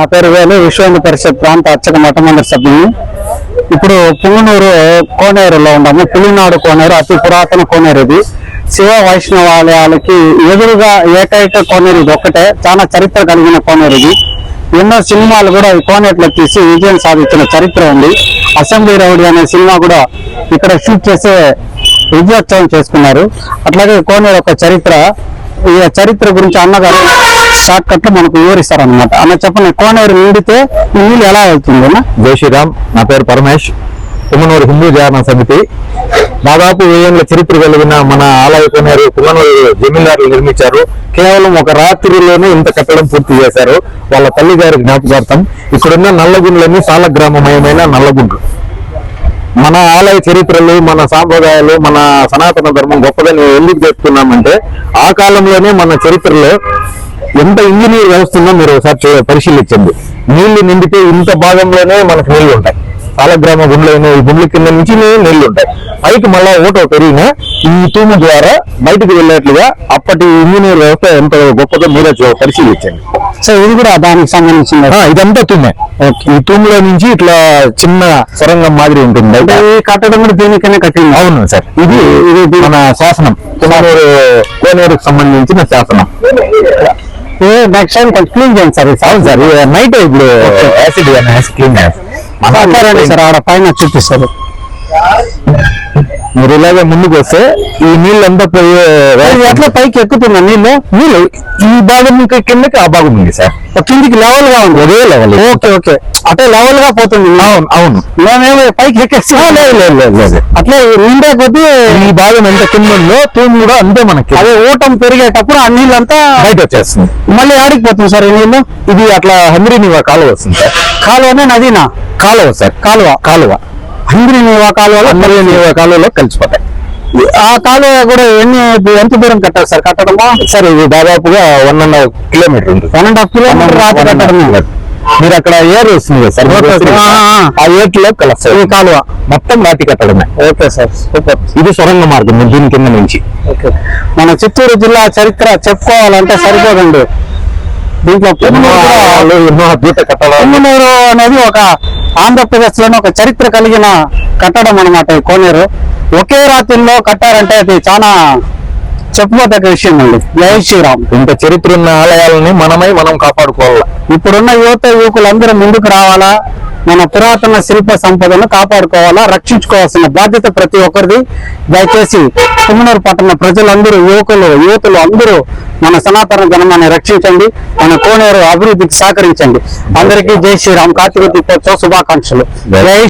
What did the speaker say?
నా పేరు వేలు విశ్వ పరిషత్ ప్రాంత అర్చక మొట్టమొదటి సభ్యుని ఇప్పుడు పుంగనూరు కోనేరులో ఉన్నాము. పులినాడు కోనేరు అతి పురాతన కోనేరు ఇది. శివ వైష్ణవ ఆలయాలకి ఎదురుగా ఏకైక కోనేరు ఇది ఒక్కటే. చాలా చరిత్ర కలిగిన కోనేరు ఇది. ఎన్నో సినిమాలు కూడా ఈ కోనేరులో తీసి విజయం సాధించిన చరిత్ర ఉంది. అసెంబ్లీ రౌడీ అనే సినిమా కూడా ఇక్కడ షూట్ చేసే విజయోత్సవం చేసుకున్నారు. అట్లాగే కోనేరు ఒక చరిత్ర. చరిత్ర గురించి అన్నగారు షార్ట్ కట్లో మనకు వివరిస్తారు అనమాట అన్న చెప్పండి కోనేరు నిండితే నీళ్ళు ఎలా వెళ్తుంది జై శ్రీరామ్ నా పేరు పరమేష్. కుమ్మనూరు హిందూ జాగరణ సమితి. దాదాపు వెయ్యేళ్ళ చరిత్ర కలిగిన మన ఆలయ కొనేరు కుమ్మనూరు జమీందారులు నిర్మించారు. కేవలం ఒక రాత్రిలోనే ఇంత కట్టడం పూర్తి చేశారు. వాళ్ళ తల్లి గారి జ్ఞాపకార్థం ఇక్కడున్న నల్లగుండ్లన్నీ సాల గ్రామమయమైన నల్లగుండ్లు. మన ఆలయ చరిత్రలు మన సాంప్రదాయాలు మన సనాతన ధర్మం గొప్పదని ఎందుకు చెప్తున్నామంటే ఆ కాలంలోనే మన చరిత్రలో ఎంత ఇంజనీర్ వ్యవస్థ ఉందో మీరు ఒకసారి పరిశీలించండి. నీళ్ళు నిండితే ఇంత భాగంలోనే మనకు నీళ్ళు ఉంటాయి. సాలగ్రామ గుండ్లైన ఈ గుండ్ల కింద నుంచి నీళ్ళు ఉంటాయి. పైకి మళ్ళా ఓటో పెరిగిన ఈ తూము ద్వారా బయటకు వెళ్ళేట్లుగా అప్పటి ఇంజనీర్ వ్యవస్థ ఎంత గొప్పదో మీరే పరిశీలించండి. సో ఇది కూడా దానికి సంబంధించింది. ఇదంతా తుమ్మే ఈ తూములో నుంచి ఇట్లా చిన్న సొరంగం మాదిరి ఉంటుంది ఈ కట్టడం కూడా దీనికనే కట్టింది. అవును సార్. ఇది ఇది మన శాసనం. కుమారూరు కోనేరుకు సంబంధించిన శాసనం. నెక్స్ట్ టైం కొంచెం క్లీన్ చేయండి సార్ అవును సార్ నైట్ ఇప్పుడు యాసిడ్ క్లీన్ సరే సార్ ఆడ పైన చూపిస్తారు. మీరు ఇలాగే ముందుకు వస్తే ఈ నీళ్ళంతా పోయే ఎట్లా పైకి ఎక్కుతున్నా నీళ్ళు? నీళ్ళు ఈ భాగం ఇంకా కిందకి ఆ భాగం ఉంది సార్. కిందికి లెవెల్గా ఉంది. ఒకే లెవెల్ ఓకే ఓకే. అంటే లెవెల్గా పోతుంది అవును అవును. మేమేమో పైకి ఎక్కేసి లేదు లేదు లేదు లేదు. అట్లా నిండే కొద్దీ ఈ భాగం ఎంత కింద ఉందో తూము కూడా అంతే మనకి. అదే ఊటం పెరిగేటప్పుడు ఆ నీళ్ళంతా బయట వచ్చేస్తుంది. మళ్ళీ ఆడికి పోతుంది సార్ ఈ నీళ్ళు. ఇది అట్లా హంద్రీనివా కాలువ వస్తుంది సార్. కాలువనే నదినా? కాలువ సార్. కాలువ. కాలువ. హంద్రి నీవా కాలువలో హంద్రీనివా కాలువలో కలిసిపోతాయి. ఆ కాలువ కూడా ఎన్ని ఎంత దూరం కట్టారు సార్? కట్టడమా సార్ ఇది దాదాపుగా వన్ అండ్ హాఫ్ కిలోమీటర్ ఉంటుంది. వన్ అండ్ హాఫ్ కిలోమీటర్ కట్టడమే మీరు అక్కడ ఏర్ వస్తుంది సార్. ఆ, ఏట్లో కలుస్తారు ఈ కాలువ. మొత్తం రాతి కట్టడమే. Okay sir super. ఇది సొరంగ మార్గం దీని కింద నుంచి. ఓకే. మన చిత్తూరు జిల్లా చరిత్ర చెప్పుకోవాలంటే సరిపోదండి. దీంట్లో ఎన్నో అద్భుత కట్టడాలు. అనేది ఒక ఆంధ్రప్రదేశ్లోని ఒక చరిత్ర కలిగిన కట్టడం అన్నమాట ఈ కోనేరు. ఒకే రాత్రిలో కట్టారంటే అది చాలా చెప్పుకోదగ్గ విషయం అండి. జై శ్రీరామ్. ఇంత చరిత్ర ఉన్న ఆలయాలని మనమై మనం కాపాడుకోవాలి? ఇప్పుడున్న యువత యువకులందరూ ముందుకు రావాలా? మన పురాతన శిల్ప సంపదను కాపాడుకోవాలా రక్షించుకోవాల్సిన బాధ్యత ప్రతి ఒక్కరిది. దయచేసి కుమ్మనూరు పట్టణ ప్రజలందరూ యువకులు యువతులు అందరూ మన సనాతన ధర్మాన్ని రక్షించండి మన కోనేరు అభివృద్ధికి సహకరించండి. అందరికీ జై శ్రీరామ్ కార్తీక దీపోత్సవ శుభాకాంక్షలు. జై